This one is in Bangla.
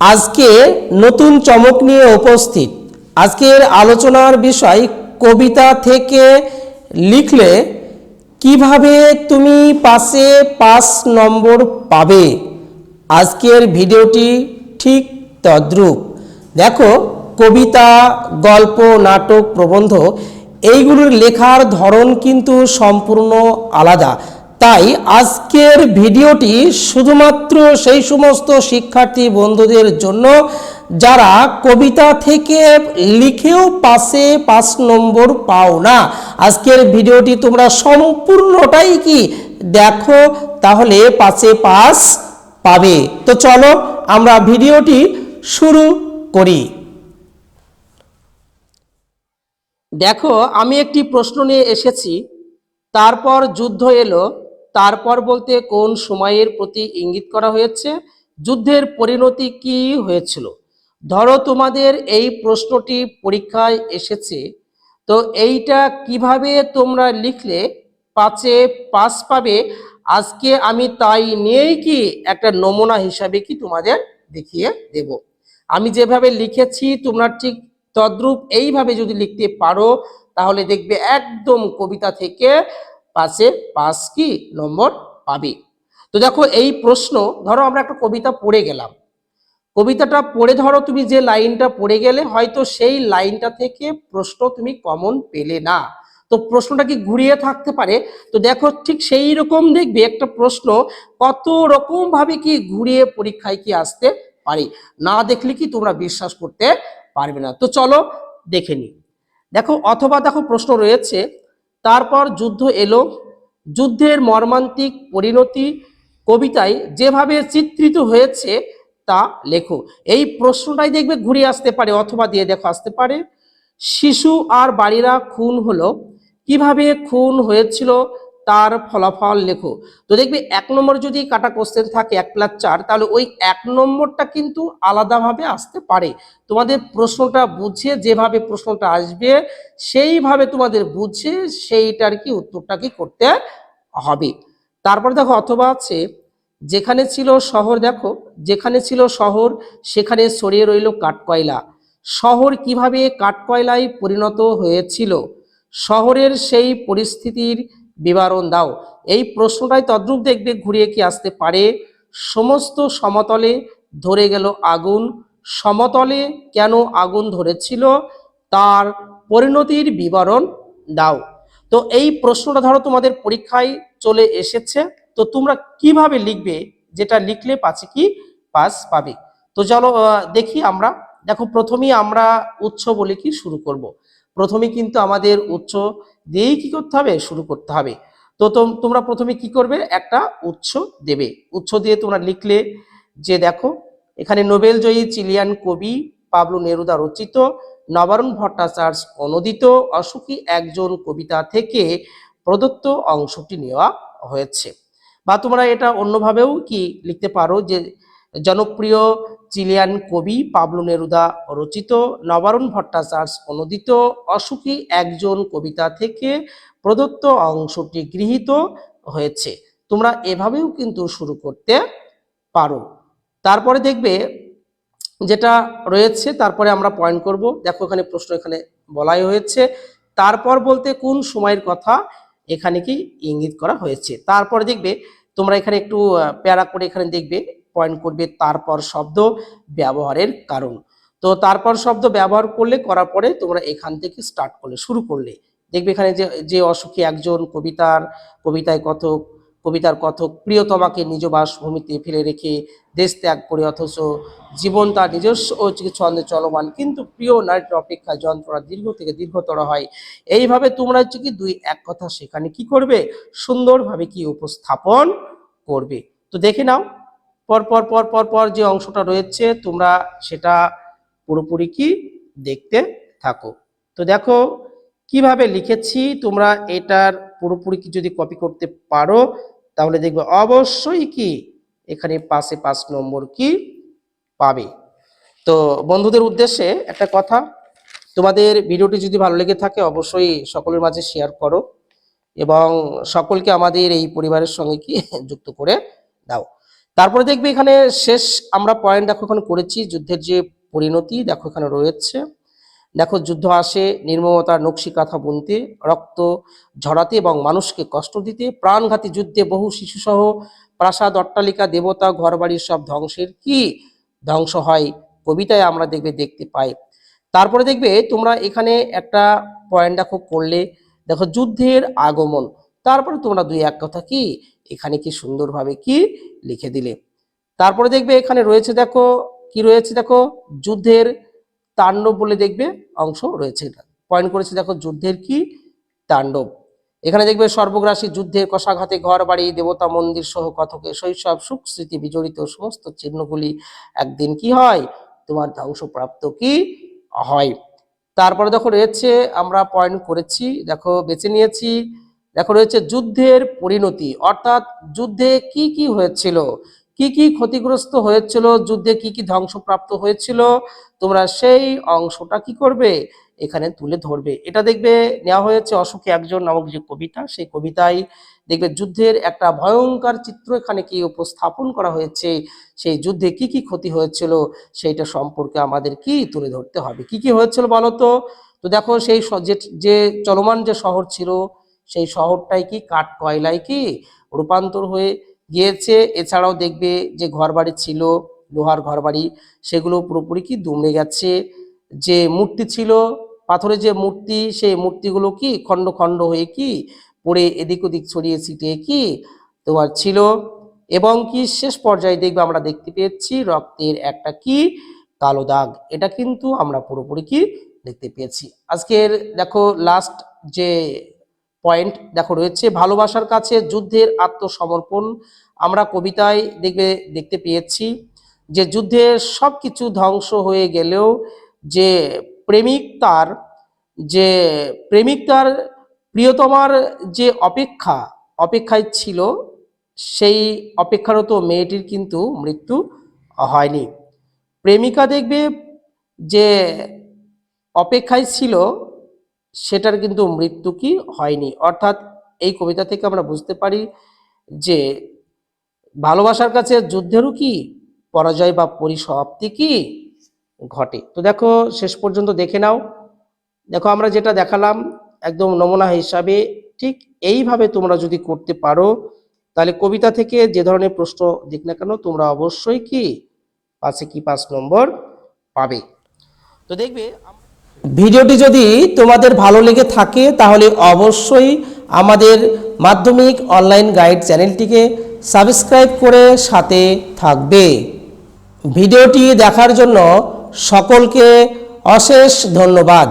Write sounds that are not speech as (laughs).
আজকে নতুন চমক নিয়ে উপস্থিত। আজকের আলোচনার বিষয় কবিতা থেকে লিখলে কীভাবে তুমি পাশে পাঁচ নম্বর পাবে? আজকের ভিডিওটি ঠিক তদ্রূপ। দেখো, কবিতা, গল্প, নাটক, প্রবন্ধ, এইগুলোর লেখার ধরন কিন্তু সম্পূর্ণ আলাদা। তাই আজকের ভিডিওটি শুধুমাত্র সেই সমস্ত শিক্ষার্থী বন্ধুদের জন্য, যারা কবিতা থেকে লিখেও পাশে পাঁচ নম্বর পাও না। আজকের ভিডিওটি তোমরা সম্পূর্ণটাই কি দেখো, তাহলে পাশে পাস পাবে। তো চলো আমরা ভিডিওটি শুরু করি। দেখো, আমি একটি প্রশ্ন নিয়ে এসেছি, তারপর যুদ্ধ এলো। তারপর বলতে কোন সময়ের প্রতি ইঙ্গিত করা হয়েছে? যুদ্ধের পরিণতি কি হয়েছিল? ধরো তোমাদের এই প্রশ্নটি পরীক্ষায় এসেছে, তো এইটা কীভাবে তোমরা লিখলে পাঁচে পাস পাবে? আজকে আমি তাই নিয়েই কি একটা নমুনা হিসাবে কি তোমাদের দেখিয়ে দেব? আমি যেভাবে লিখেছি তোমরা ঠিক তদ্রূপ এইভাবে যদি লিখতে পারো, তাহলে দেখবে একদম কবিতা থেকে পাশে পাস কি নম্বর পাবে? তো দেখো, এই প্রশ্ন, ধরো আমরা একটা কবিতা পড়ে গেলাম। কবিতাটা পড়ে ধরো, তুমি যে লাইনটা পড়ে গেলে, হয়তো সেই লাইনটা থেকে প্রশ্ন তুমি কমন পেলে না। তো প্রশ্নটা কি ঘুরিয়ে থাকতে পারে? তো দেখো, ঠিক সেই রকম দেখবে একটা প্রশ্ন, কত রকম ভাবে কি ঘুরিয়ে পরীক্ষায় কি আসতে পারে? না দেখলে কি তোমরা বিশ্বাস করতে পারবে না। তো চলো দেখে নি দেখো, অথবা দেখো প্রশ্ন রয়েছে তারপর যুদ্ধ এলো। যুদ্ধের মর্মান্তিক পরিণতি কবিতায় যেভাবে চিত্রিত হয়েছে তা লেখো। এই প্রশ্নটাই দেখবে ঘুরে আসতে পারে অথবা দিয়ে দেখো আসতে পারে। শিশু আর বাড়িরা খুন হলো। কীভাবে খুন হয়েছিল তার ফলাফল লেখো। তো দেখবে এক নম্বর যদি কাটা কোশ্চেন থাকে, এক প্লাস চার, তাহলে ওই এক নম্বরটা কিন্তু আলাদাভাবে আসতে পারে। তোমাদের প্রশ্নটা বুঝে যেভাবে প্রশ্নটা আসবে, সেইভাবে তোমাদের বুঝে সেইটার কি উত্তরটা কি করতে হবে। তারপর দেখো, অথবা আছে যেখানে ছিল শহর, দেখো, যেখানে ছিল শহর, সেখানে সরিয়ে রইল কাঠকয়লা। শহর কীভাবে কাঠকয়লায় পরিণত হয়েছিল? শহরের সেই পরিস্থিতির বিবরণ দাও। এই প্রশ্নটাই তদ্রূপ দেখবে, ঘুরিয়ে কি আসতে পারে? সমস্ত সমতলে ধরে গেল আগুন। সমতলে কেন আগুন ধরেছিল? তার পরিণতির বিবরণ দাও। তো এই প্রশ্নটা ধরো তোমাদের পরীক্ষায় চলে এসেছে। তো তোমরা কীভাবে লিখবে? যেটা লিখলে পাচ্ছে কি? পাস পাবে। তো চলো দেখি আমরা। দেখো, প্রথমেই আমরা উৎস বলে কি শুরু করব। প্রথমে কিন্তু আমাদের উৎস দিয়েই কি করতে হবে? শুরু করতে হবে। তো তোমরা প্রথমে কি করবে? একটা উৎস দেবে। উৎস দিয়ে তোমরা লিখলে যে দেখো, এখানে নোবেল জয়ী চিলিয়ান কবি পাবলো নেরুদা রচিত, নবারুণ ভট্টাচার্য অনুদিত, অসুখী একজন কবিতা থেকে প্রদত্ত অংশটি নেওয়া হয়েছে। বা তোমরা এটা অন্যভাবেও কি লিখতে পারো যে, জনপ্রিয় চিলিয়ান কবি পাবলো নেরুদা রচিত, নবারুণ ভট্টাচার্য অনুদিত অসুখী একজন কবিতা থেকে প্রদত্ত অংশটি গৃহীত হয়েছে। তোমরা এভাবেও কিন্তু শুরু করতে পারো। তারপরে দেখবে যেটা রয়েছে, তারপরে আমরা পয়েন্ট করব। দেখো এখানে প্রশ্ন এখানে বলাই হয়েছে। তারপর বলতে কোন সময়ের কথা এখানে কি ইঙ্গিত করা হয়েছে? তারপরে দেখবে তোমরা এখানে একটু প্যারা করে এখানে দেখবে পয়েন্ট করবে তারপর শব্দ ব্যবহারের কারণ। তো তারপর শব্দ ব্যবহার করলে, করার পরে তোমরা এখান থেকে স্টার্ট করলে, শুরু করলে। দেখবে এখানে যে যে অসুখী একজন কবিতার, কবিতায় কথক, কবিতার কথক প্রিয়তমাকে নিজ বাসভূমিতে ফেলে রেখে দেশ ত্যাগ করে অথচ জীবন তার নিজস্ব ও ছন্দে চলমান, কিন্তু প্রিয় নারীর অপেক্ষা যন্ত্রণা দীর্ঘ থেকে দীর্ঘতর হয়। এইভাবে তোমরা হচ্ছে কি, দুই এক কথা সেখানে কি করবে? সুন্দরভাবে কি উপস্থাপন করবে? তো দেখে নাও। পর পর পর পর পর যে অংশটা রয়েছে, তোমরা সেটা পুরোপুরি কি দেখতে থাকো। তো দেখো, কীভাবে লিখেছি, তোমরা এটার পুরোপুরি কি যদি কপি করতে পারো, তাহলে দেখবে অবশ্যই কি এখানে পাশে পাঁচ নম্বর কি পাবে। তো বন্ধুদের উদ্দেশ্যে একটা কথা, তোমাদের ভিডিওটি যদি ভালো লেগে থাকে, অবশ্যই সকলের মাঝে শেয়ার করো এবং সকলকে আমাদের এই পরিবারের সঙ্গে কি (laughs) যুক্ত করে দাও। তারপরে দেখবে এখানে শেষ আমরা পয়েন্ট দেখো এখানে করেছি, যুদ্ধের যে পরিণতি দেখো এখানে রয়েছে। দেখো যুদ্ধ আসে, নির্মমতার নকশি কাঁথা বুনতে, রক্ত ঝরাতে এবং মানুষকে কষ্ট দিতে, প্রাণঘাতী যুদ্ধে বহু শিশুসহ, প্রাসাদ, অট্টালিকা, দেবতা ঘরবাড়ির সব ধ্বংসের কি ধ্বংস হয় কবিতায় আমরা দেখবে দেখতে পাই। তারপরে দেখবে তোমরা এখানে একটা পয়েন্ট দেখো করলে, দেখো যুদ্ধের আগমন। তারপরে তোমরা দুই এক কথা কি এখানে কি সুন্দরভাবে কি লিখে দিলে। তারপরে দেখবে এখানে রয়েছে দেখো, কি রয়েছে দেখো? যুদ্ধের তাণ্ডব বলে দেখবে অংশ রয়েছে পয়েন্ট করেছে দেখো যুদ্ধের কি তাণ্ডব। এখানে দেখবে সর্বগ্রাসী যুদ্ধের কষাঘাতে ঘর বাড়ি, দেবতা মন্দির সহ কথকে শৈশব, সুখ স্মৃতি বিজড়িত সমস্ত চিহ্নগুলি একদিন কি হয়? তোমার ধ্বংসপ্রাপ্ত কি হয়? তারপরে দেখো রয়েছে, আমরা পয়েন্ট করেছি, দেখো বেছে নিয়েছি। দেখো রয়েছে যুদ্ধের পরিণতি, অর্থাৎ যুদ্ধে কি কি হয়েছিল? কি কি ক্ষতিগ্রস্ত হয়েছিল? যুদ্ধে কি কি ধ্বংসপ্রাপ্ত হয়েছিল? তোমরা সেই অংশটা কি করবে? এখানে তুলে ধরবে। এটা দেখবে নেওয়া হয়েছে অশোকে একজন নামক যে কবিতা, সেই কবিতায় দেখবে যুদ্ধের একটা ভয়ঙ্কর চিত্র এখানে কি উপস্থাপন করা হয়েছে? সেই যুদ্ধে কি কি ক্ষতি হয়েছিল? সেইটা সম্পর্কে আমাদের কি তুলে ধরতে হবে? কি কি হয়েছিল বলো তো? দেখো সেই যে চলমান যে শহর ছিল সেই শহরটাই কি? কাঠ কয়লায় কি? রূপান্তর হয়ে গিয়েছে। এছাড়াও দেখবে যে ঘরবাড়ি ছিল, লোহার ঘরবাড়ি, সেগুলো পুরোপুরি কি দুমড়ে গেছে। যে মূর্তি ছিল, পাথরের যে মূর্তি, সেই মূর্তিগুলো কি খণ্ড খণ্ড হয়ে কি পড়ে এদিক ওদিক ছড়িয়ে ছিটিয়ে কি তোমার ছিল? এবং কি শেষ পর্যায়ে দেখবে আমরা দেখতে পেয়েছি, রক্তের একটা কি? কালো দাগ। এটা কিন্তু আমরা পুরোপুরি কি দেখতে পেয়েছি। আজকের দেখো লাস্ট যে পয়েন্ট দেখো রয়েছে। ভালোবাসার কাছে যুদ্ধের আত্মসমর্পণ। আমরা কবিতায় দেখবে, দেখতে পেয়েছি যে যুদ্ধে সব কিছু ধ্বংস হয়ে গেলেও যে প্রেমিক তার, যে প্রেমিক তার প্রিয়তমার যে অপেক্ষা, অপেক্ষায় ছিল, সেই অপেক্ষারত মেয়েটির কিন্তু মৃত্যু হয়নি। প্রেমিকা দেখবে যে অপেক্ষায় ছিল সেটার কিন্তু মৃত্যু কি হয়নি। অর্থাৎ এই কবিতা থেকে আমরা বুঝতে পারি যে ভালোবাসার কাছে যুদ্ধেরও কি, পরাজয় বা পরিসমাপ্তি কি ঘটে। তো দেখো, শেষ পর্যন্ত দেখে নাও। দেখো, আমরা যেটা দেখালাম, একদম নমুনা হিসাবে ঠিক এইভাবে তোমরা যদি করতে পারো, তাহলে কবিতা থেকে যে ধরনের প্রশ্ন দিক না কেন, তোমরা অবশ্যই কি, পাশে কি পাঁচ নম্বর পাবে। তো দেখবে ভিডিওটি যদি তোমাদের ভালো লেগে থাকে, তাহলে অবশ্যই আমাদের মাধ্যমিক অনলাইন গাইড চ্যানেলটিকে সাবস্ক্রাইব করে সাথে থাকবে। ভিডিওটি দেখার জন্য সকলকে অশেষ ধন্যবাদ।